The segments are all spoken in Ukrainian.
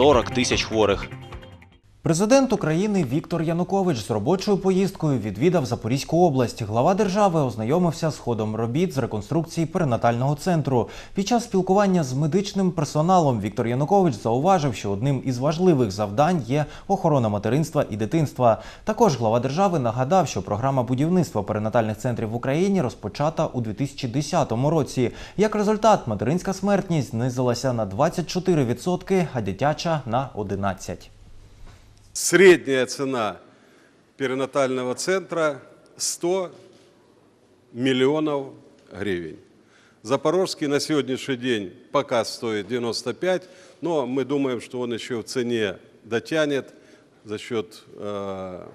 40 тисяч хворих. Президент України Віктор Янукович з робочою поїздкою відвідав Запорізьку область. Глава держави ознайомився з ходом робіт з реконструкції перинатального центру. Під час спілкування з медичним персоналом Віктор Янукович зауважив, що одним із важливих завдань є охорона материнства і дитинства. Також глава держави нагадав, що програма будівництва перинатальних центрів в Україні розпочата у 2010 році. Як результат, материнська смертність знизилася на 24%, а дитяча на 11%. Средняя цена перинатального центра 100 миллионов гривен. Запорожский на сегодняшний день пока стоит 95, но мы думаем, что он еще в цене дотянет за счет э,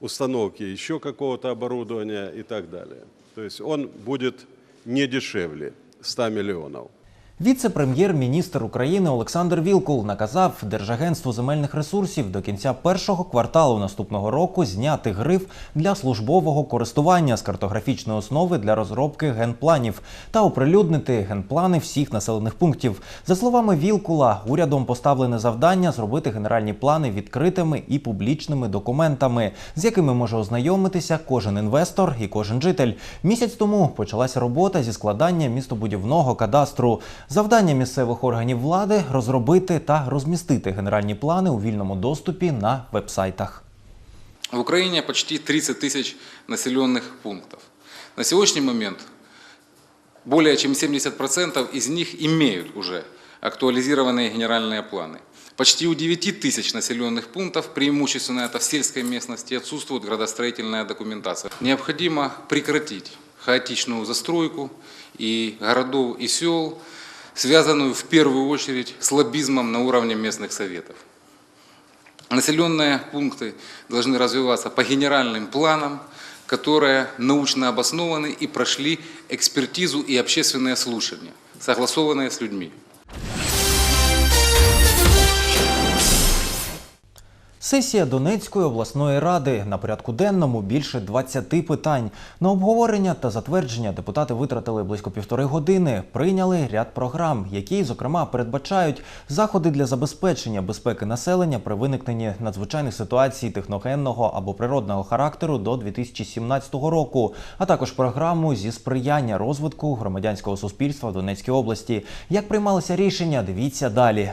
установки еще какого-то оборудования и так далее. То есть он будет не дешевле 100 миллионов. Віце-прем'єр-міністр України Олександр Вілкул наказав Держагентству земельних ресурсів до кінця першого кварталу наступного року зняти гриф для службового користування з картографічної основи для розробки генпланів та оприлюднити генплани всіх населених пунктів. За словами Вілкула, урядом поставлене завдання зробити генеральні плани відкритими і публічними документами, з якими може ознайомитися кожен інвестор і кожен житель. Місяць тому почалася робота зі складання містобудівного кадастру. Завдання місцевих органів влади розробити та розмістити генеральні плани у вільному доступі на вебсайтах. В Украине почти 30 тысяч населенных пунктов. На сегодняшний момент более чем 70% из них имеют уже актуализированные генеральные планы. Почти у 9 тысяч населенных пунктов, преимущественно это в сельской местности, отсутствует градостроительная документация. Необходимо прекратить хаотичную застройку и городов и сел, связанную в первую очередь с лоббизмом на уровне местных советов. Населенные пункты должны развиваться по генеральным планам, которые научно обоснованы и прошли экспертизу и общественные слушания, согласованные с людьми. Сесія Донецької обласної ради на порядку денному більше 20 питань. На обговорення та затвердження депутати витратили близько півтори години. Прийняли ряд програм, які, зокрема, передбачають заходи для забезпечення безпеки населення при виникненні надзвичайних ситуацій техногенного або природного характеру до 2017 року, а також програму зі сприяння розвитку громадянського суспільства в Донецькій області. Як приймалися рішення, дивіться далі.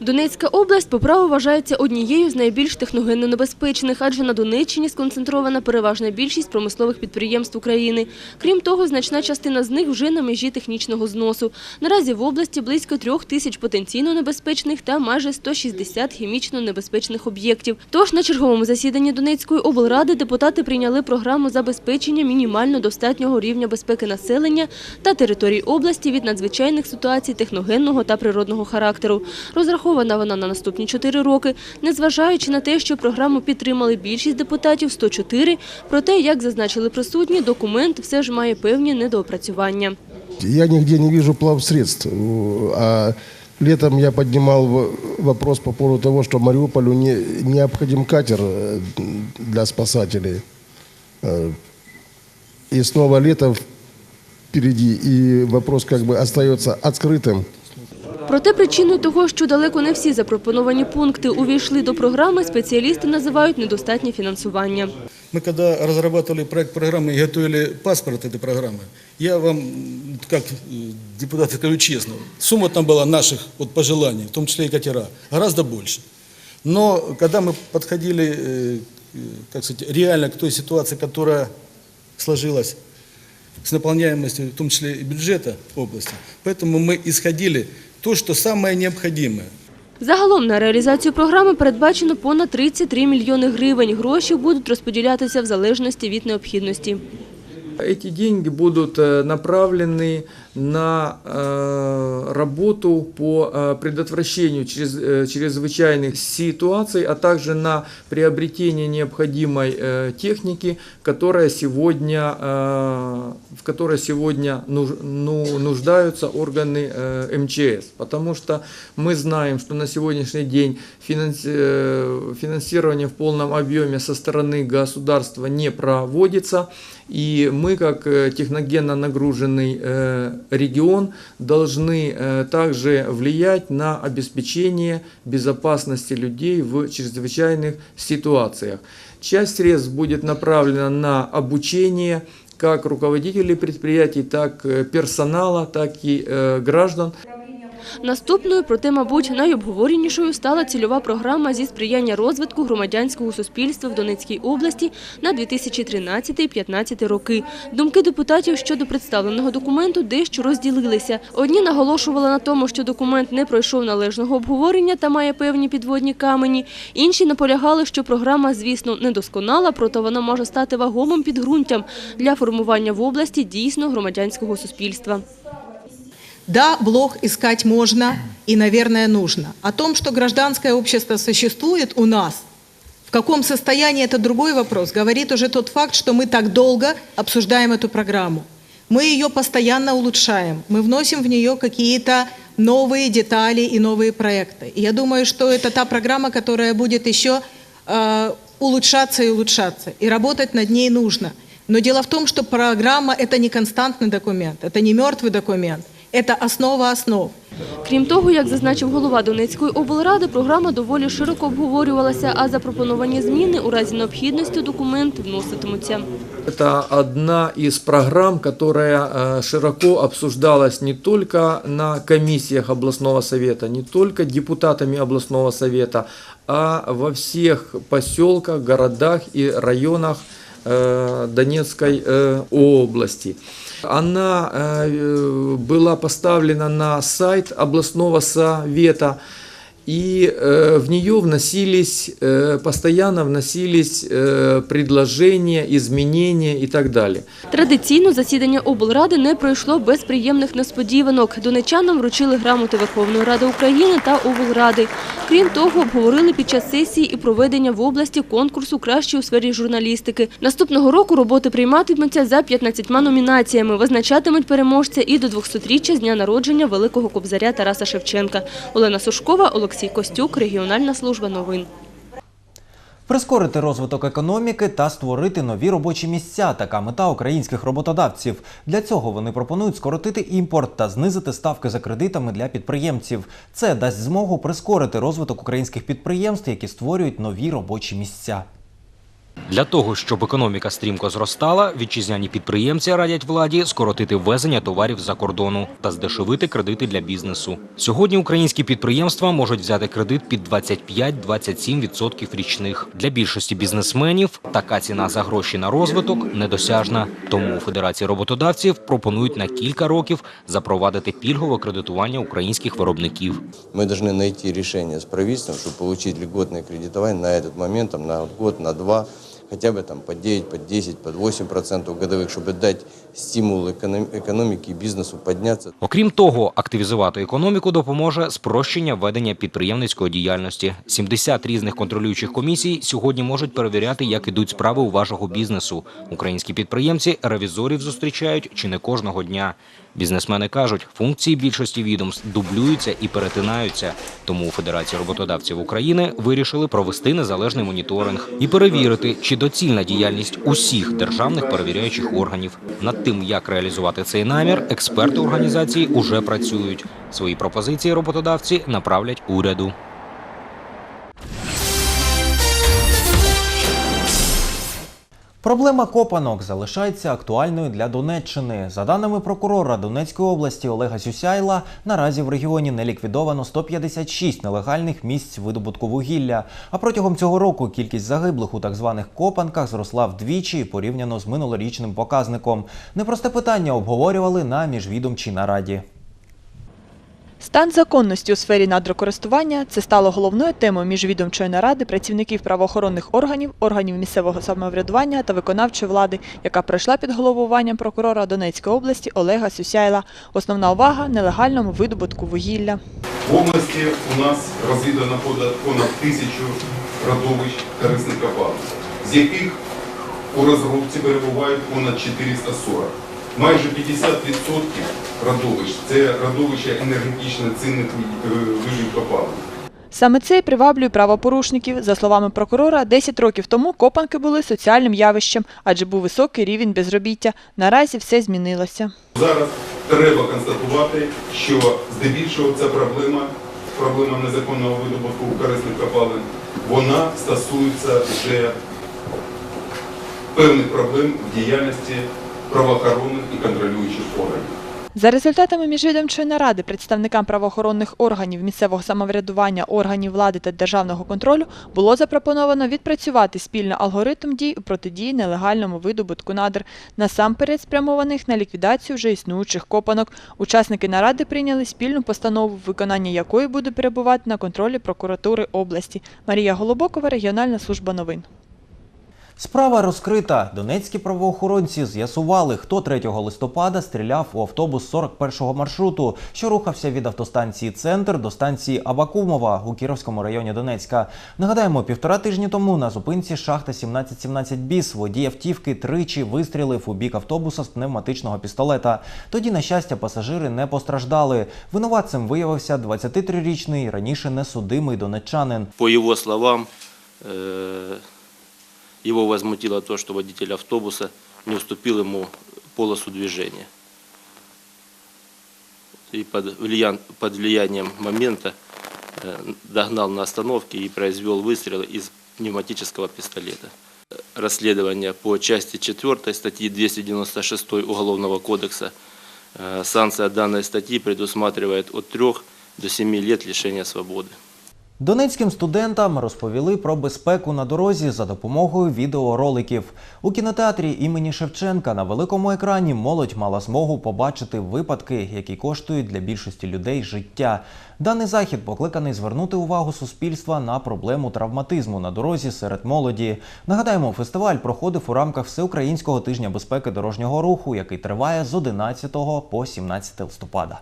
Донецька область по праву вважається однією з найбільш техногенно небезпечних, адже на Донеччині сконцентрована переважна більшість промислових підприємств України. Крім того, значна частина з них вже на межі технічного зносу. Наразі в області близько трьох тисяч потенційно небезпечних та майже 160 хімічно небезпечних об'єктів. Тож на черговому засіданні Донецької облради депутати прийняли програму забезпечення мінімально достатнього рівня безпеки населення та територій області від надзвичайних ситуацій техногенного та природного характеру Розрахована вона на наступні чотири роки. Незважаючи на те, що програму підтримали більшість депутатів 104, проте, як зазначили присутні, документ все ж має певні недоопрацювання. Я нигде не вижу плавсредств. А летом я поднимал в- вопрос по поводу того, что Мариуполю не, необходим катер э, для спасателей. Э, И снова лето впереди, и вопрос как бы остается открытым. Проте причиною того, що далеко не всі запропоновані пункти увійшли до програми, спеціалісти називають недостатнє фінансування. Мы когда разрабатывали проект программы и готовили паспорт этой программы, я вам, м, как э, депутат, скажу честно, сумма там была наших вот, пожеланий, в том числе и катера, гораздо больше. Но когда мы подходили, э, э, как сказать, реально к той ситуации, которая сложилась с наполняемостью, в том числе и бюджета области, поэтому мы исходили то, что самое необходимое – Загалом на реалізацію програми передбачено понад 33 мільйони гривень. Гроші будуть розподілятися в залежності від необхідності. Эти деньги будут э, направлены На э, работу по э, предотвращению чрез- э, чрезвычайных ситуаций, а также на приобретение необходимой э, техники, которая сегодня, э, в которой сегодня нуж- ну, нуждаются органы э, МЧС. Потому что мы знаем, что на сегодняшний день финанси- э, финансирование в полном объеме со стороны государства не проводится. И мы, как э, техногенно нагруженный э, регион должны э, также влиять на обеспечение безопасности людей в чрезвычайных ситуациях. Часть средств будет направлена на обучение как руководителей предприятий, так э, персонала, так и э, граждан. Наступною, проте, мабуть, найобговоренішою стала цільова програма зі сприяння розвитку громадянського суспільства в Донецькій області на 2013-2015 роки. Думки депутатів щодо представленого документу дещо розділилися. Одні наголошували на тому, що документ не пройшов належного обговорення та має певні підводні камені. Інші наполягали, що програма, звісно, недосконала, проте вона може стати вагомим підґрунтям для формування в області дійсно громадянського суспільства. Да, блог искать можно и, наверное, нужно. О том, что гражданское общество существует у нас, в каком состоянии это другой вопрос, говорит уже тот факт, что мы так долго обсуждаем эту программу. Мы ее постоянно улучшаем, мы вносим в нее какие-то новые детали и новые проекты. И я думаю, что это та программа, которая будет еще э, улучшаться и улучшаться. И работать над ней нужно. Но дело в том, что программа – это не константный документ, это не мертвый документ, это основа основ. Крім того, як зазначив голова Донецької облради, програма доволі широко обговорювалася, а запропоновані зміни у разі необхідності у документ вноситимуться. Это одна из программ, которая э, широко обсуждалась не только на комиссиях областного совета, не только депутатами областного совета, а во всех поселках, городах и районах э, Донецкой э, области. Она э, была поставлена на сайт областного совета, и э, в нее вносились, э, постоянно вносились э, предложения, изменения и так далее. Традиційно засідання облради не пройшло без приємних несподіванок. Донечанам вручили грамоти Верховної Ради України та облради. Крім того, обговорили під час сесії і проведення в області конкурсу «Кращі у сфері журналістики». Наступного року роботи прийматимуться за 15 номінаціями. Визначатимуть переможця і до 200-річчя з дня народження великого кобзаря Тараса Шевченка. Олена Сушкова, Олексій Костюк, Регіональна служба новин. Прискорити розвиток економіки та створити нові робочі місця така мета українських роботодавців. Для цього вони пропонують скоротити імпорт та знизити ставки за кредитами для підприємців. Це дасть змогу прискорити розвиток українських підприємств, які створюють нові робочі місця. Для того, щоб економіка стрімко зростала, вітчизняні підприємці радять владі скоротити ввезення товарів за кордону та здешевити кредити для бізнесу. Сьогодні українські підприємства можуть взяти кредит під 25-27% річних. Для більшості бізнесменів така ціна за гроші на розвиток недосяжна. Тому у Федерації роботодавців пропонують на кілька років запровадити пільгове кредитування українських виробників. Мы должны найти решение с правительством, чтобы получить льготное кредитование на этот момент, там, на год, на два, хотя бы там, по 9, по 10, по 8 процентов годовых, чтобы дать стимул эконом- экономике и бизнесу подняться. Окрім того, активізувати економіку допоможе спрощення ведення підприємницької діяльності. 70 різних контролюючих комісій сьогодні можуть перевіряти, як ідуть справи у вашого бізнесу. Українські підприємці ревізорів зустрічають чи не кожного дня. Бізнесмени кажуть, функції більшості відомств дублюються і перетинаються. Тому у Федерації роботодавців України вирішили провести незалежний моніторинг і перевірити, чи доцільна діяльність усіх державних перевіряючих органів. Над тим, як реалізувати цей намір, експерти організації уже працюють. Свої пропозиції роботодавці направлять уряду. Проблема копанок залишається актуальною для Донеччини. За даними прокурора Донецької області Олега Сюсяйла, наразі в регіоні не ліквідовано 156 нелегальних місць видобутку вугілля. А протягом цього року кількість загиблих у так званих копанках зросла вдвічі порівняно з минулорічним показником. Непросте питання обговорювали на міжвідомчій нараді. Стан законності у сфері надрокористування – це стало головною темою міжвідомчої наради працівників правоохоронних органів, органів місцевого самоврядування та виконавчої влади, яка пройшла під головуванням прокурора Донецької області Олега Сюсяйла. Основна увага – нелегальному видобутку вугілля. В області у нас розвідано понад, тисячу родовищ корисних копалин, з яких у розробці перебувають понад 440. Майже 50% родовищ – це родовища енергетично цінних видів копалин. Саме це й приваблює правопорушників. За словами прокурора, 10 років тому копанки були соціальним явищем, адже був високий рівень безробіття. Наразі все змінилося. Зараз треба констатувати, що здебільшого ця проблема, проблема незаконного видобутку корисних копалин, вона стосується вже певних проблем в діяльності правоохоронних і контролюючих органів. За результатами міжвідомчої наради представникам правоохоронних органів місцевого самоврядування, органів влади та державного контролю було запропоновано відпрацювати спільно алгоритм дій у протидії нелегальному видобутку надр, насамперед спрямованих на ліквідацію вже існуючих копанок. Учасники наради прийняли спільну постанову, виконання якої буде перебувати на контролі прокуратури області. Марія Голубокова, регіональна служба новин. Справа розкрита. Донецькі правоохоронці з'ясували, хто 3 листопада стріляв у автобус 41-го маршруту, що рухався від автостанції Центр до станції Абакумова у Кіровському районі Донецька. Нагадаємо, півтора тижні тому на зупинці шахта 1717 біс водій автівки тричі вистрілив у бік автобуса з пневматичного пістолета. Тоді, на щастя, пасажири не постраждали. Винуватцем виявився 23-річний раніше несудимий донеччанин. По его словам, э, его возмутило то, что водитель автобуса не уступил ему полосу движения. И под, влиян- под влиянием момента э, догнал на остановке и произвел выстрел из пневматического пистолета. Расследование по части 4 статьи 296 Уголовного кодекса. Э, Санкция данной статьи предусматривает от 3 до 7 лет лишения свободы. Донецьким студентам розповіли про безпеку на дорозі за допомогою відеороликів. У кінотеатрі імені Шевченка на великому екрані молодь мала змогу побачити випадки, які коштують для більшості людей життя. Даний захід покликаний звернути увагу суспільства на проблему травматизму на дорозі серед молоді. Нагадаємо, фестиваль проходив у рамках Всеукраїнського тижня безпеки дорожнього руху, який триває з 11 по 17 листопада.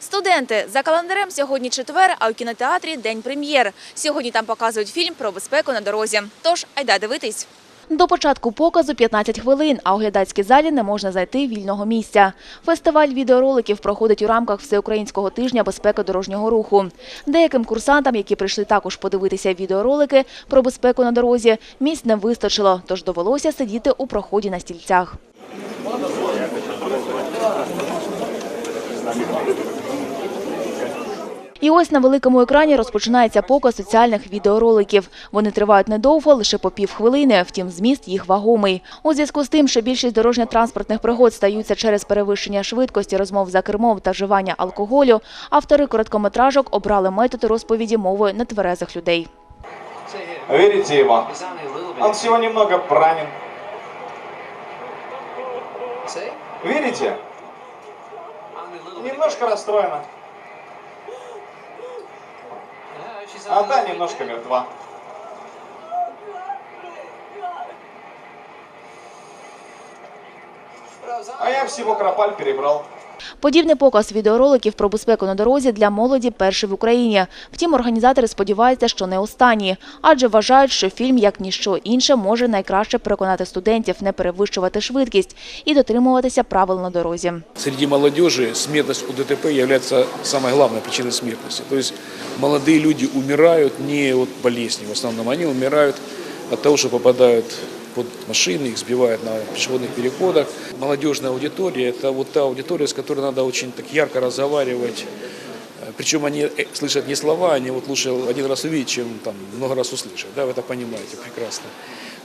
Студенти за календарем сьогодні четвер, а у кінотеатрі день прем'єр. Сьогодні там показують фільм про безпеку на дорозі. Тож айда дивитись. До початку показу 15 хвилин, а у глядацькій залі не можна знайти вільного місця. Фестиваль відеороликів проходить у рамках Всеукраїнського тижня безпеки дорожнього руху. Деяким курсантам, які прийшли також подивитися відеоролики про безпеку на дорозі, місць не вистачило, тож довелося сидіти у проході на стільцях. І ось на великому екрані розпочинається показ соціальних відеороликів. Вони тривають недовго, лише по півхвилини, втім зміст їх вагомий. У зв'язку з тим, що більшість дорожньо-транспортних пригод стаються через перевищення швидкості, розмов за кермом та вживання алкоголю, автори короткометражок обрали метод розповіді мовою нетверезих людей. Верите? Он всего немного ранен. Верите? Немножко расстроена. А та немножко мертва. А я всего кропаль перебрал. Подібний показ відеороликів про безпеку на дорозі для молоді перший в Україні. Втім, організатори сподіваються, що не останні, адже вважають, що фільм, як ніщо інше, може найкраще переконати студентів не перевищувати швидкість і дотримуватися правил на дорозі. Среди молодежи смертность у ДТП является самой главной причиной смертности. То есть люди умирают не от болезни, в основном они умирают от того, что попадают под машины, их сбивают на пешеходных переходах. Молодежная аудитория – это вот та аудитория, с которой надо очень так ярко разговаривать. Э, Причем они э, слышат не слова, они вот лучше один раз увидеть, чем там много раз услышать. Да, вы это понимаете прекрасно.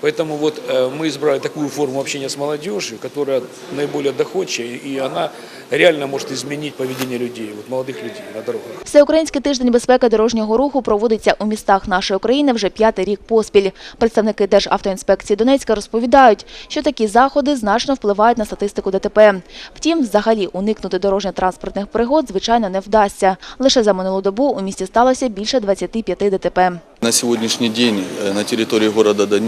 Поэтому вот э, мы избрали такую форму общения с молодежью, которая наиболее доходчивая, и она реально может изменить поведение людей, вот молодых людей на дорогах. Всеукраїнський тиждень безпеки дорожнього руху проводиться у містах нашої країни вже п'ятий рік поспіль. Представники Державтоінспекції Донецька розповідають, що такі заходи значно впливають на статистику ДТП. Втім, взагалі уникнути дорожньо-транспортних пригод, звичайно, не вдасться. Лише за минулу добу у місті сталося більше 25 ДТП. На сегодняшний день э, на территории города Донецка